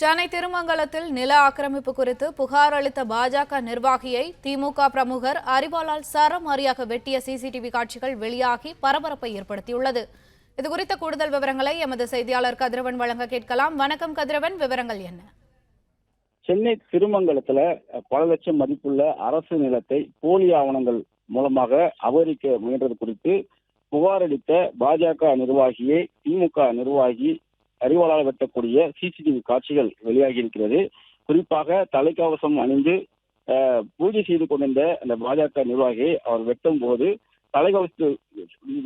சென்னை திருமங்கலத்தில் நில ஆக்கிரமிப்பு குறித்து புகார் அளித்த பாஜக நிர்வாகியை திமுக பிரமுகர் அறிவாளால் சரமாரியாக வெட்டிய சிசிடிவி காட்சிகள் வெளியாகி பரபரப்பை ஏற்படுத்தியுள்ளது. இதுகுறித்த கூடுதல் விவரங்களை எமது செய்தியாளர் கதிரவன் வழங்க கேட்கலாம். வணக்கம் கதிரவன் விவரங்கள் என்ன? சென்னை திருமங்கலத்துல பல லட்சம் மதிப்புள்ள அரசு நிலத்தை போலி ஆவணங்கள் மூலமாக அபகரிக்க முயன்றது குறித்து புகாரளித்த பாஜக நிர்வாகியை திமுக நிர்வாகி அறிவாளால் வெட்டக்கூடிய சிசிடிவி காட்சிகள் வெளியாகி இருக்கிறது குறிப்பாக தலைக்கவசம் அணிந்து அஹ், பூஜை செய்து கொண்டிருந்த அந்த பாஜக நிர்வாகியை அவர் வெட்டும் போது தலைக்கவசத்து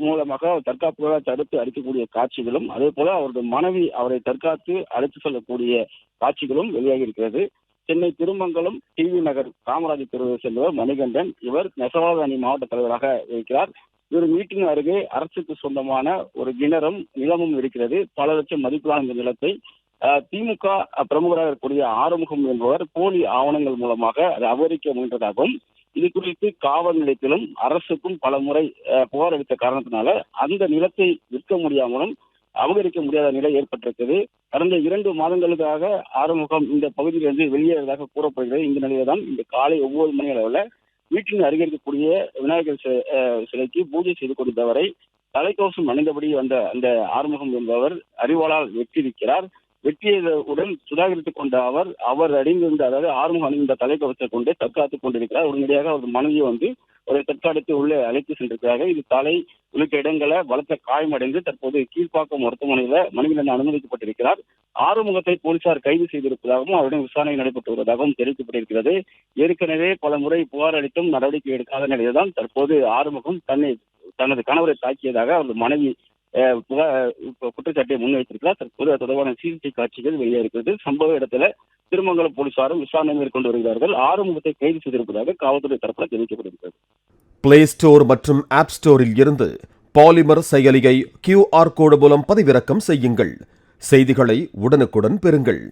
மூலமாக அவர் தற்காப்புகளை தடுத்து அடிக்கக்கூடிய காட்சிகளும் அதே போல அவரது மனைவி அவரை தற்காத்து அழைத்து செல்லக்கூடிய காட்சிகளும் வெளியாகி இருக்கிறது சென்னை திருமங்கலம் டிவி நகர் காமராஜர் தெருவை செல்வர் மணிகண்டன். இவர் நெசவாளர் அணி மாவட்ட தலைவராக இருக்கிறார். ஒரு மீட்டிங் அருகே அரசுக்கு சொந்தமான ஒரு கிணறும் நிலமும் இருக்கிறது. பல லட்சம் மதிப்பிலான இந்த நிலத்தை திமுக பிரமுகராக இருக்கக்கூடிய ஆறுமுகம் என்பவர் போலி ஆவணங்கள் மூலமாக அதை அபகரிக்க முயன்றதாகவும் இது குறித்து காவல் நிலையத்திலும் அரசுக்கும் பல முறை புகார் அளித்த காரணத்தினால அந்த நிலத்தை விற்க முடியாமலும் அபகரிக்க முடியாத நிலை ஏற்பட்டிருக்கிறது. கடந்த இரண்டு மாதங்களுக்காக ஆறுமுகம் இந்த பகுதியிலிருந்து வெளியேறதாக கூறப்படுகிறது. இந்த நிலையில்தான் இந்த காலை ஒன்பது மணி அளவில் வீட்டின் அருகே இருக்கக்கூடிய விநாயகர் சிலைக்கு பூஜை செய்து கொண்டிருந்தவரை தலைக்கவசம் அணிந்தபடி வந்த அந்த ஆறுமுகம் என்பவர் அறிவாளால் வெற்றியிருக்கிறார் வெற்றியுடன் சுதாகரித்துக் கொண்ட அவர் அவர் அணிந்திருந்த அதாவது ஆறுமுகம் அணிந்த தலைக்கவசத்தை கொண்டு தற்காத்துக் கொண்டிருக்கிறார். உடனடியாக அவரது மனைவி வந்து தற்காலித்து உள்ளே அழைத்து சென்றிருக்கிறார்கள். இது தலை உள்ளிட்ட இடங்களை பலத்த காயமடைந்து தற்போது கீழ்ப்பாக்கம் மருத்துவமனையில மணிகண்டன் அனுமதிக்கப்பட்டிருக்கிறார். ஆறுமுகத்தை போலீசார் கைது செய்திருப்பதாகவும் அவரிடம் விசாரணை நடைபெற்று வருவதாகவும் தெரிவிக்கப்பட்டிருக்கிறது. ஏற்கனவே பல முறை புகார் அளித்தும் நடவடிக்கை எடுக்காத நிலையில்தான் தற்போது ஆறுமுகம் தன்னை தனது கணவரை தாக்கியதாக அவரது மனைவி குற்றச்சாட்டை முன்வைத்திருக்கிறார். தற்போது அது தொடர்பான சிசிடிவி காட்சிகள் வெளியே இருக்கிறது சம்பவ இடத்துல திருமங்கலம் போலீசாரும் விசாரணை மேற்கொண்டு வருகிறார்கள். ஆறுமுகத்தை கைது செய்திருப்பதாக காவல்துறை தரப்பில் தெரிவிக்கப்படுகிறது. பிளே ஸ்டோர் மற்றும் ஆப் ஸ்டோரில் இருந்து பாலிமர் செயலியை கியூஆர் கோடு மூலம் பதிவிறக்கம் செய்யுங்கள். செய்திகளை உடனுக்குடன் பெறுங்கள்.